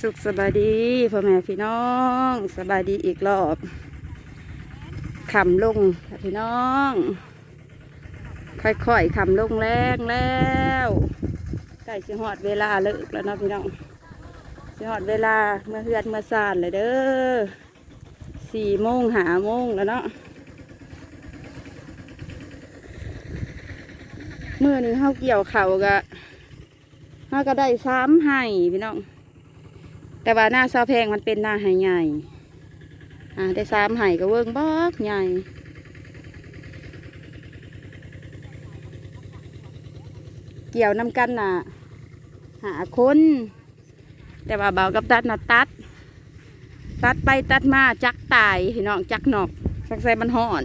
สุขสบายดีพ่อแม่พี่น้องสบายดีอีกรอบขำลงค่ะพี่น้อง ค่อยๆขำลงแรงแล้วใกล้สิหอดเวลาเลิกแล้วนะพี่น้องสิหอดเวลาเมื่อเฮือนเมื่อซานเลยเด้อสี่โมงหาโมงแล้วเนาะเมื่อนี้เขาเกี่ยวเข่ากะเขาก็ได้ซ้ำให้พี่น้อง แต่ว่าหน้าซาแพงมันเป็นหน้าไหใหญ่อ่าได้สามไหก็เวิ้งบอกใหญ่เกี่ยวน้ำกันน่ะหาคนแต่ว่าเบากับตัดน่ะตัด ตัดไปตัดมาจักตายพี่น้องจักหนอกสักใส่มันห่อน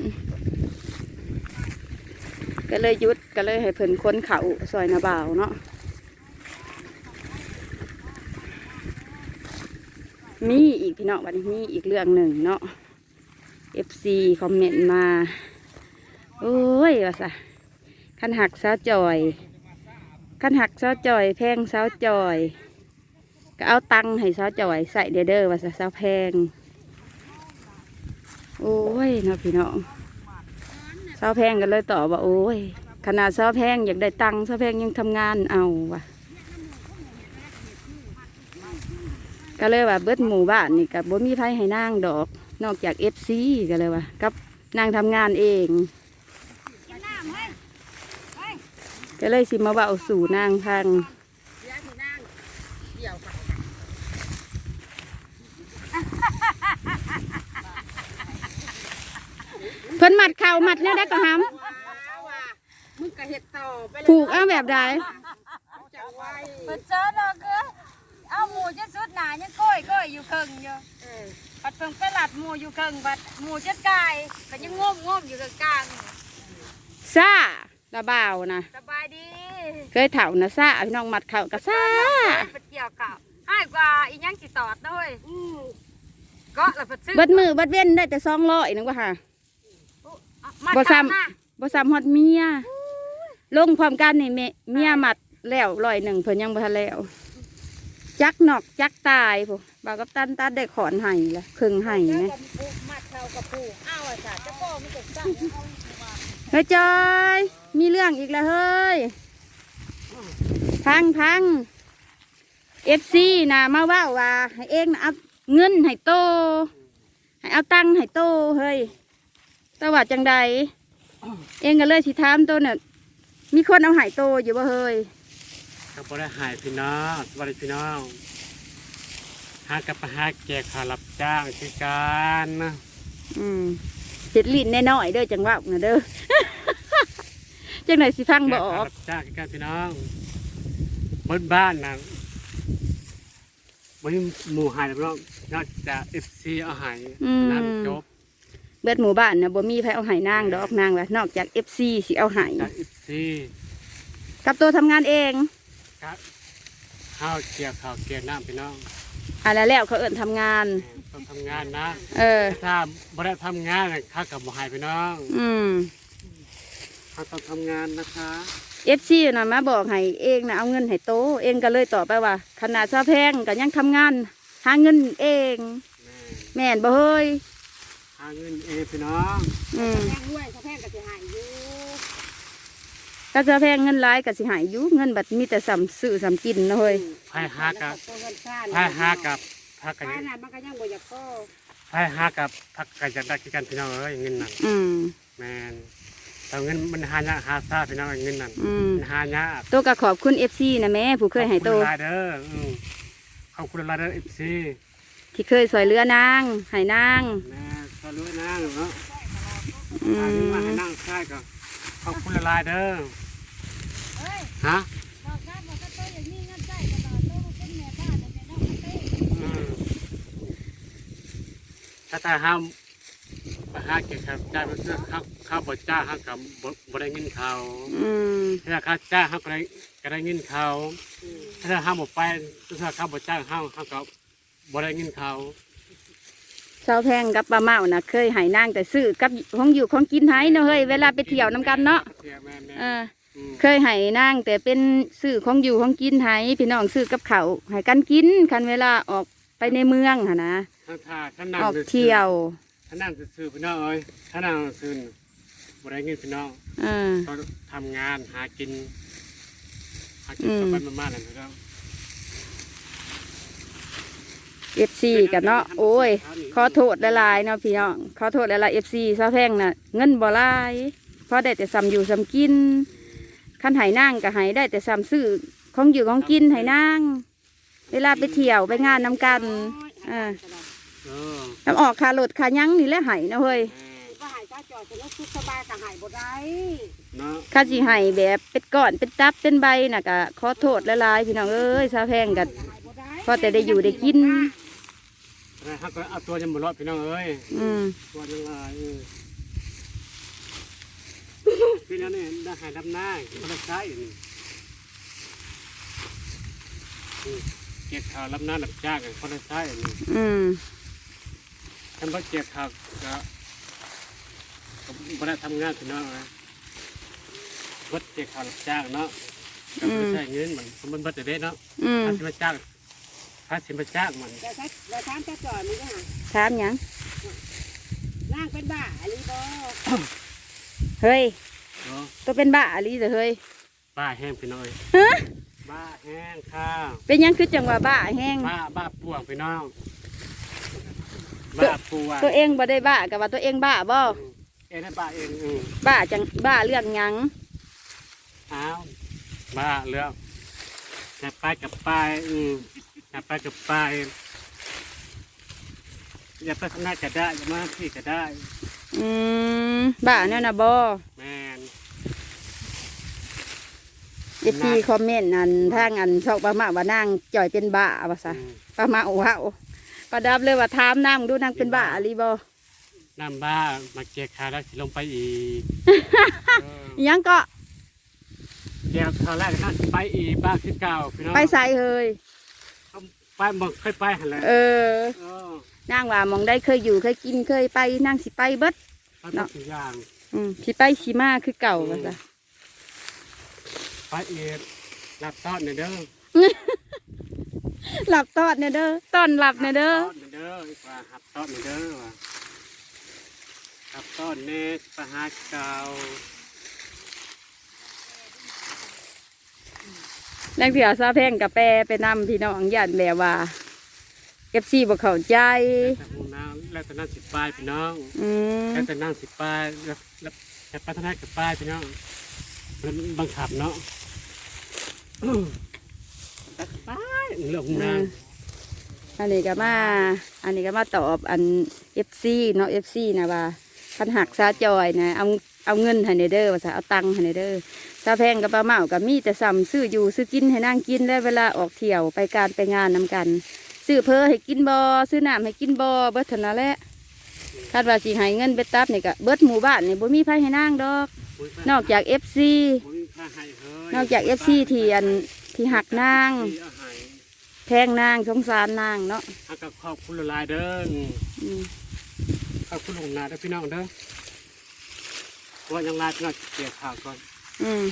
ก็เลยยุดก็เลยให้เพิ่นค้นเขาซอยนาบ่าวเนาะ มีอีกพี่น้องวันนี้มีอีกเรื่องหนึ่งเนาะ FC คอมเมนต์มา โอ้ยว่าซะขันหักสาวจอยขันหักสาวจอย แพงสาวจอย ก็เอาตังให้สาวจอยใส่เดอเด้อว่าซะสาวแพง โอ้ยเนาะพี่น้องสาวแพงก็เลยต่อว่าโอ้ยขนาดสาวแพงอยากได้ตังค์สาวแพงยังทำงานเอาว่ะ ก็เลยว่าเบิดหมู่บ้านนี่กับบ่มีไผให้นางดอก นอกจากเอฟซีก็เลยว่ากับนางทำงานเองก็เลยสิมาเบาสู่นางพังเพิ่นมัดเข่ามัดเนี่ยได้ก็หมึงก็เห็ดต่อไปำผูกเอาแบบใดจะไว้เปิดเจอเนาะคือ เอาหมูจะสุดหนายังก้อยก้อยอยู่เคิงอยู่เออบัดเพิ่งไปหลัดหมูอยู่เคิงบัดหมูจะกายบัดยังงมงมอยู่กลางซ่าระบ่าวนะๆสบายดีเคยเถ่านะซ่าพี่น้องมัดเข่าก็ซ่าไปเกี่ยวกับให้กว่าอีหยังสิตอดนะเว้ยอืมก็ละพัดซื้อเบิดมือเบิดเว้นได้แต่สองร้อยนึงว่าค่ะมาบ่ซ้ำตามมาบ่ซ้ำฮอดเมียลงพร้อมกันนี่เมเมียมัดแล้วร้อยหนึ่งเพิ่นยังบ่ทันแล้ว จักหนอกจักตายผู้บาวกับตันตัดได้ขอนไห้ละครึ่งไห้แล้วไหมก็ปลูกมัดเข่ากับปูอ้าวจ้ะจะโป้มันจะสั่งเฮ้ยจอย มีเรื่องอีกแล้วเฮ้ย พังพังเอฟซีนะมาว่าว่าให้เองนะเอาเงินให้โต ให้เอาตังค์ให้โตเฮ้ยแต่ว่าจังใด เองก็เลยสิถามโตเนี่ยมีคนเอาใหายโตอยู่บ่เฮ้ย ก็บ่ได้หายพี่น้องสวัสดีพี่น้องหากับไปหาแจกขารับจ้างคือกันนะอืมเจ็ดลิ้นแน่น้อยๆเด้อจังว่านะเด้อ จังไหนสิฟังแจบกอขากรับจ้างคือกันพี่น้องบนบ้านนะบ่มีหมู่หายแล้วพี่น้องนอกจากเอฟซีเอาหายอืมนั่นจบเบิดหมู่บ้านนะบ่มีใครเอาใหายนางดอกนางละนอกจากเอฟซีสิเอาใหายจากเอฟซี กับตัวทำงานเอง ครับข้าวเกี่ยวข้าวเกี่ยวน้ำพี่น้องอะไรแล้วเขาเอิ่นทำงาน ต้องทำงานนะ เออ ถ้าบ่ได้ทำงานน่ะข้ากับบ่หายพี่น้องอืม ข้าต้องทำงานนะคะ เอฟซีนะมาบอกให้เองนะเอาเงินให้โต เองก็เลยตอบไปว่าขนาดซาแพงก็ยังทำงาน หาเงินเอง แม่แม่นบ่เฮ้ยหาเงินเองพี่น้องอืม แพงด้วยเขาแพงกับสิหายอยู่ ถ้าซาแพงเงินร้ายก็สิหายอยู่เงินบัดมีแต่สำซื้อสำกินนะเฮ้ยไผหากับตัวเงินซ่านไผหากับพักกันป้าน่ะมันก็ยังบ่อยากก็ไผหากับพักกันจะได้คือกันพี่น้องเอ้ยเงินนั่นอืมแมนแต่เงินมันหายากหาซาพี่น้องเอ้ยเงินนั่นอืมมันหายากโตก็ขอบคุณเอฟซีนะแม่ผู้เคยให้โตขอบคุณหลายเด้ออืมขอบคุณหลายเด้อเอฟซีที่เคยสวยเรือนางให้นางแม่ก็รู้นะเนาะอืหาเงินมาให้มนั่งค่ายก็ขอบคุณหลายเด้อเฮะถ้าถ้าห้ามไปหาเก็บครับจ้างเพื่อข้าวข้าวบดจ้าห้ากับบ่ได้เงินเขาถ้าข้าจ้าห้าก็ได้ก็ได้เงินเขาถ้าห้ามออกไปถ้าข้าวบดจ้าห้าห้าก็บ่ได้เงินเขาสาวแพงกับป้าเมานะเคยให้นางแต่ซื้อกับของอยู่ของกินให้เนาะเฮ้ยเวลาไปเที่ยวน้ำกันเนาะเออ เคยให้นางแต่เป็นซื้อของอยู่ของกินให้พี่น้องซื้อกับเขาวให้กันกินคันเวลาออกไปในเมืองหั่นนะข้างทาข้างนั่งออกเที่ยวข้างนั่งซื่อๆพี่น้องเอ้ยข้างนั่งซื่อบ่ได้เงินพี่น้องอ่าเขาทำงานหากินหากินอืมกับบ้านมาๆนั่นพี่น้องเอฟซีกันเนาะโอ้ย ขอโทษละลายๆเนาะพี่น้องขอโทษละลายเอฟซีซาแพงน่ะ เงินบ่หลายเพราะได้แต่ซ้ำอยู่ซ้ำกิน คันใหายนางก็ใหายได้แต่ซ้ำซื้อของอยู่ของกินให้นางเวลาไปเที่ยวไปงานนำกันอ่าเออน้ำออกคารถขายังนี่แหละใหายนะเฮ้ยเออก็หายจ้าจอดจะลุกทุกสบายก็หายบ่ได้เนาะข้าสิให้แบบเป็นก้อนเป็นตับเป็นใบน่ะก็ขอโทษละลายๆพี่น้องเอ้ยซาแพงกันหายบ่ได้พอแต่ได้อยู่ได้กินแล้วเขาก็เอาตัวยังบ่รอดพี่น้องเอ้ยอืมตัวยังลาย เออพี่นั่นเนี่ยได้หายดำหน้าคนละใช้นี่อืมเก็บข่าวรับหน้าหลับจ้างกันคนละใช้นี่อืมท่านพ่อเก็บข่าวก็ก็บ่ได้ทำงานพี่น้องนะวัดเก็บข่าวรับจ้างเนาะก็ไม่ใช่เงินมันมันเบิดแต่เด็ดเนาะอืมถ้าสิมาจ้างถ้าสิมาจ้างมันแต่ถ้าแต่ถามจ้าจอดมันก็หาถามหยังนั่งเป็นบ้าอะไรบ่ เฮ้ยเนาะตัวเป็นบ้าอะไรเด้อเฮ้ยบ้าแห้งพี่น้อยฮะบ้าแห้งข้าวเป็นหยังคือจังหวะบ้าแห้งบ้าบ้าป่วงพี่น้องบ้าป่วงตัวเองบ่ได้บ้ากับว่าตัวเองบ้าบ่เอ็นให้บ้าเองอืมบ้าจังบ้าเรื่องหยังอ้าวบ้าเรื่องอย่าไปกับไปอืมอย่าไปกับไปอย่าไปข้างหน้าก็ได้อย่ามาที่ก็ได้ อืมบ้าแน่นะบ่แม่นเอฟซีคอมเมนต์อันทางอันชอกประมาว่านางจ่อยเป็นบ้าว่าซะอืมประมาว้าวประดับเลยว่าถามนางดูนางเป็นบ้าอะไรบ่น้ำบ้ามาเกียร์ขาแล้วสิลงไปอีกเอออิหยังก็เกียร์ขาแรกนั่นไปอีกบ้าคือเก่าพี่น้องไปใส่เฮ้ยไปหมดเคยไปหันแหล้วเออเออ นางว่าหมองได้เคยอยู่เคยกินเคยไปนางสิไปเบิดไปทุกอย่างอืมสิไปสิมาคือเก่าว่าซะไปอีกรับต้อนหน่อยเด้อหลับตอดเนี่ยเด้อต้อนหลับเนี่ยเด้อต้อนหน่อยเด้อว่าหับต้อนหน่อยเด้อว่าหับต้อนเนสประหาเก่านางเถื่อซาแพงกับแปรไปนำพี่น้องย่านแบบว่า เก็บซีบ่เข้าใจ แต่หูน้ำแล้วแต่นั่งสิบปลายพี่น้องอืมแล้วแต่นั่งสิบปลายแล้วแล้วแต่พัฒนากับปลายพี่น้องมันบังคับเนาะตัดปลายเรื่องหูน้ำอันนี้ก็มา อันนี้ก็มาตอบอันเอฟซีเนาะเอฟซีนะว่าคันหักซาจอยนะเอาเอาเงินให้ในเด้อว่าซะเอาตังค์ให้ในเด้อซาแพงกับปลาเมากับมีแต่ซ้ำซื้ออยู่ซื้อกินให้นั่งกินแล้วเวลาออกเที่ยวไปการไปงานนำกัน ซื้อเพอให้กินบอซื้อน้ำให้กินบอเบิดเท่านั้นแหละคาดว่าสิให้เงินไปตับนี่ก็เบิดหมู่บ้านนี่บ่มีไผให้นั่งดอก นอกจากเอฟซีบ่มีผ้าให้เฮ้ยนอกจากเอฟซีที่อันที่หักนางที่เอาให้แพงนางสงสารนางเนาะเอากับขอบคุณหลายๆเด้ออืมอืมขอบคุณหลวงนาเด้อพี่น้องเด้อว่ายังลายพี่น้องเกี่ยวข่าวก่อนอืม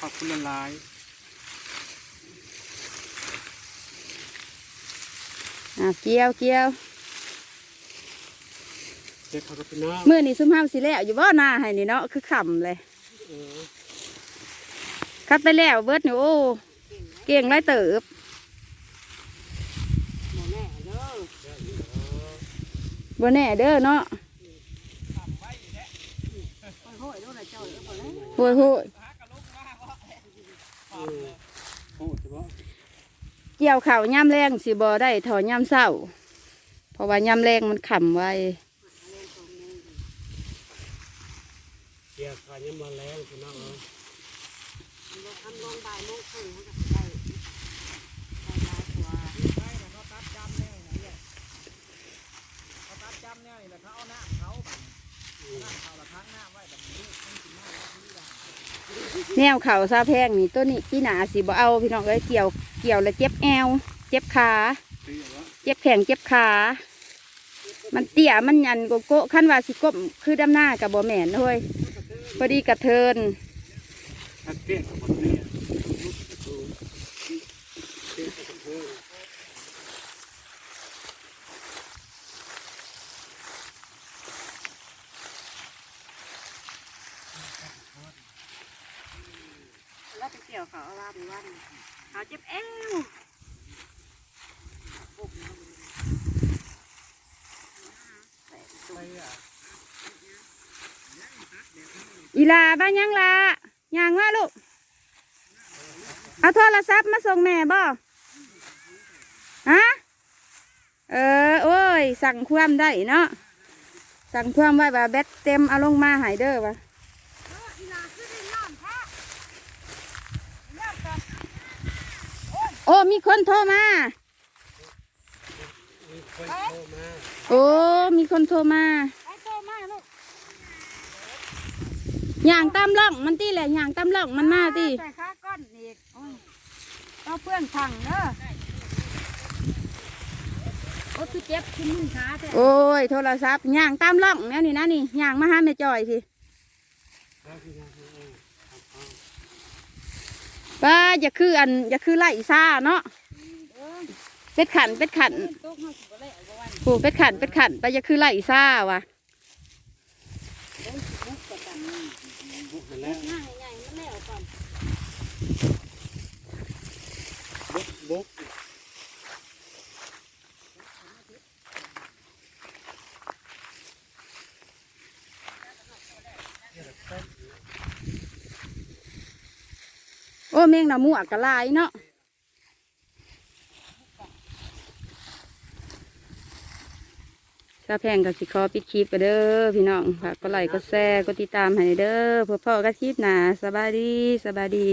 ขอบคุณหลาย อะเกี่ยวเกี่ยวๆเกี่ยวข่าวกับพี่น้องมื่อนี้ซุ่มห้ามสิแล้วอยู่บ่หน้าให้นี่เนาะคือขำเลยเออคัดไปแล้วเบิดนี่โอ้เก่งไรเติบบ่แน่เด้อบ่แน่เด้อเนาะโอ้ยโดนเจ้าเด้อบ่แล้วโหยโหย เออพูดเฉพาะเกี่ยวข่าวย่ำแรงสิบ่ได้ถอย่ำเศร้า เพราะว่าย่ำแรงมันขำไว้เกี่ยวข่าวยังมาแรงพี่น้องเอ้ยทำลงบ่ายโมงครึ่งมันก็ได้ได้หลายกว่าแนวเข่าซาแพงนี่ตัวนี้พี่หนาสิบ่เอาพี่น้องเอ้ยเกี่ยว เกี่ยวแล้วเจ็บแอว เจ็บขา เจ็บแขงเจ็บขา มันเตี้ยมันยันโกโก้ขั้นว่าสิกบคือด้ำหน้ากับบ่แมนด้วยพอดีกระเทิน ถ้าเตี้ยกับคนเตี้ยลุกประตูเตี้ยกับเพื่อน แล้ว ไปเกี่ยวเขาเอาลาบวันหาเจ็บเอวอีลาบ้านยังลายังว่าลูก เอาโทรศัพท์มาส่งแม่บ่ฮะเออ โอ้ย สั่งความได้เนาะ สั่งความไว้ว่าแบตเต็มเอาลงมาหายเด้อวะ โอ้มีคนโทรมามีคนโทรมา โอ้มีคนโทรมาไอ้โตมาลูกอย่างตามล่องมันตีแหละอย่างตามล่องมันมาตีใส่ขาก้อนอีกโอ้ยเอาเพื่อนพังเด้อโอ้คือเจ็บขึ้นมึงขาแต่โอ้ยโทรศัพท์อย่างตามล่องแนวนี่นะนี่อย่างมาหาแม่จอยสิ แล้วพี่น้องเองทำเอา ว่าอย่าคืออันอย่าคือไล่ซ่าเนาะเป็ดขันเป็ดขันตกมาสิบ่ได้เอาบ่วันโอ้เป็ดขันเป็ดขันไปอย่าคือไล่ซ่าว่ะ บุกไปแล้ว ง่ายใหญ่มันแล้วก่อน บุกบุก โอ้แมงหน่ะหมวกกะลายเนาะถ้าแพงกับสิคอปิดคลิปกันเด้อพี่น้องฝากก็ไลค์ก็แชร์ก็ติดตามให้เด้อเพื่อพ่อก็คลิปหนาสบายดีสบายดี